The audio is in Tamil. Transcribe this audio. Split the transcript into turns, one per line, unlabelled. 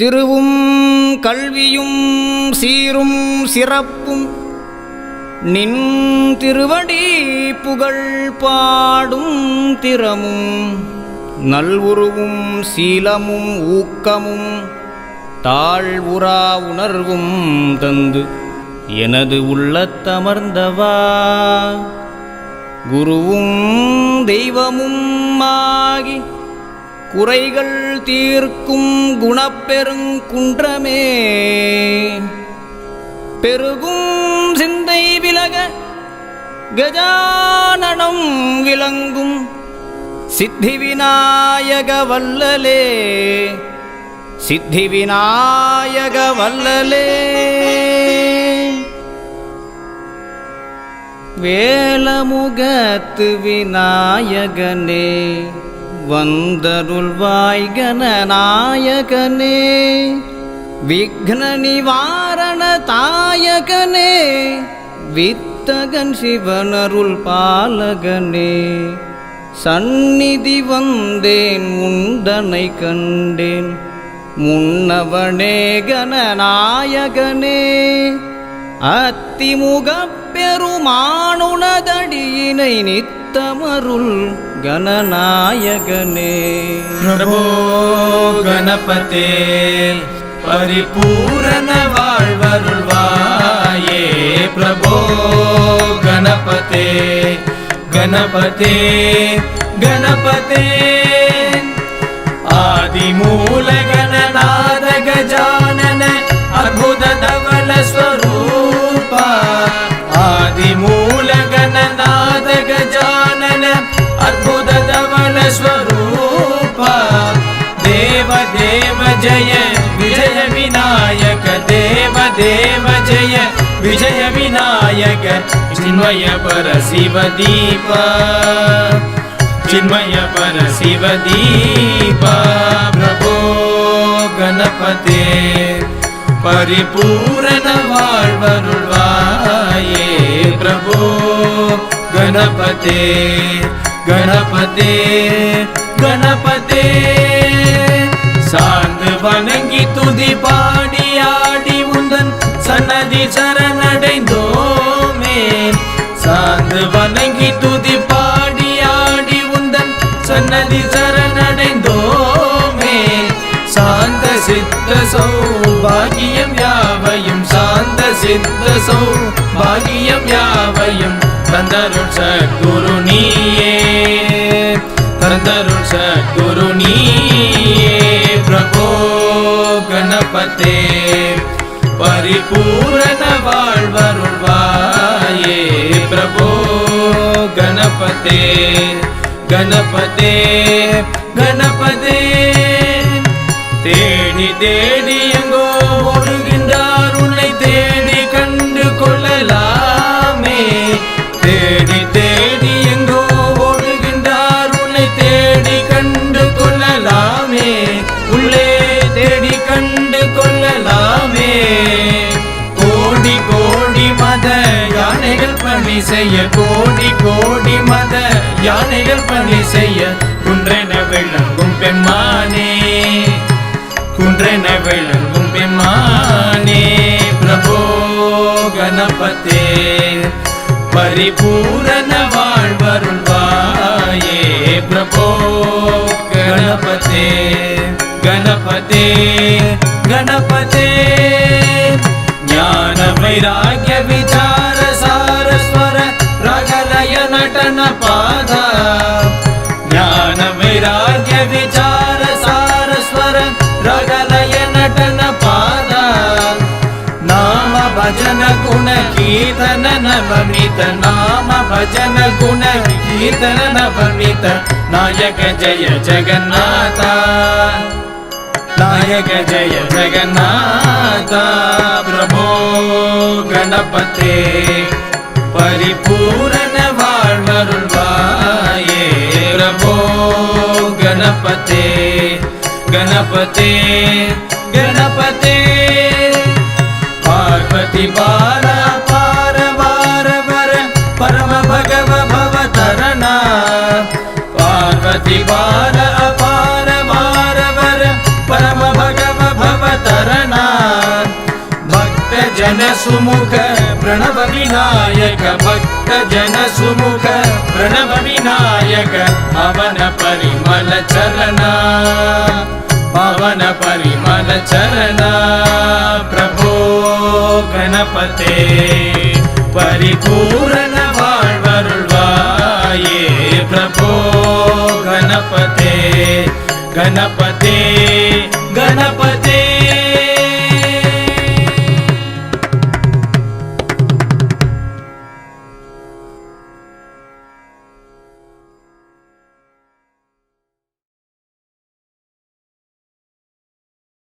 திருவும் கல்வியும் சீரும் சிறப்பும் நின் திருவடி புகழ் பாடும் திறமும் நல்வுருவும் சீலமும் ஊக்கமும் தாழ்வுறா உணர்வும் தந்து எனது உள்ளத்தமர்ந்தவா. குருவும் தெய்வமும் ஆகி குறைகள் தீர்க்கும் குணப்பெருங்குன்றமே பெருகும் சிந்தை விலக கஜானனம் விளங்கும் சித்தி விநாயக வல்லலே சித்தி விநாயக வல்லலே வேலமுகத்து விநாயகனே. வந்தருள்வாய் கணநாயகனே விக்ன நிவாரண தாயகனே வித்தகன் சிவனருள் பாலகனே சந்நிதி வந்தேன் உண்டனை கண்டேன் முன்னவனே கணநாயகனே அத்திமுகப் பெருமானுனதடியினை நித்தமருள் கணநாயகனே
பிரபோ கணபதே பரிபூரண வாழ்வருள்வாயே. பிரபோ கணபதே கணபதே கணபதே. ஆதிமூல கணநாத தேவ ஜெய விஜய விநாயக சின்மய பர சிவதீப சின்மய பர சிவதீப பிரபோ கணபதே பரிபூரண வாழ்வருள்வாயே. பிரபோ கணபதே கணபதே கணபதே. சார்ந்து வணங்கி துதிப்பா. சன்னதி சரணடைந்தோமே. சார்ந்து வணங்கி துதி பாடி ஆடி உந்தன் சன்னதி சரணடைந்தோமே. சாந்த சித்த சௌபாகியம் யாவையும் சாந்த சித்த சௌபாகியம் யாவையும் தந்தருள் சத்குரு நீயே. தந்தருள் சத்குரு நீயே. பிரபோ கணபதே. பரிபூரண வாழ்வருள்வாயே பிரபோ கணபதே கணபதே கணபதே. தேடி தேடி செய்ய கோடி கோடி மத யானைகள் பணி செய்ய குன்றென விளங்கும் பெம்மானே குன்றென விளங்கும் பெம்மானே பிரபோ கணபத்தே பரிபூரண வாழ்வருள்வாயே. பிரபோ கணபதே கணபதே கணபதே ஞான வைராகிய விசார ರಾಗಲಯ ನಟನ ಪಾದ ಜ್ಞಾನ ವೈರಾಗ್ಯ ವಿಚಾರ ಸಾರ ಸ್ವರ ರಾಗಲಯ ನಟನ ಪಾದ ನಾಮ ಭಜನ ಗುಣ ಕೀರ್ತನ ನವಮಿತ ನಾಮ ಭಜನ ಗುಣ ಕೀರ್ತನ ನವಮಿತ ನಾಯಕ ಜಯ ಜಗನ್ನಾಥ ನಾಯಕ ಜಯ ಜಗನ್ನಾಥ ಪ್ರಭೋ ಗಣಪತೆ गणपते गणपते गणपते। पार्वति पार पार वार वर परम भगव भवतरणा पार्वति बा ஜன சுமுக பிரணவ விநாயக பக்த ஜன சுமுக பிரணவ விநாயக பவன பரிமல சரணா பவன பரிமல சரணா பிரபோ கணபதே பரிபூரண வாழ்வருள்வாயே பிரபோ கணபதே கணபதி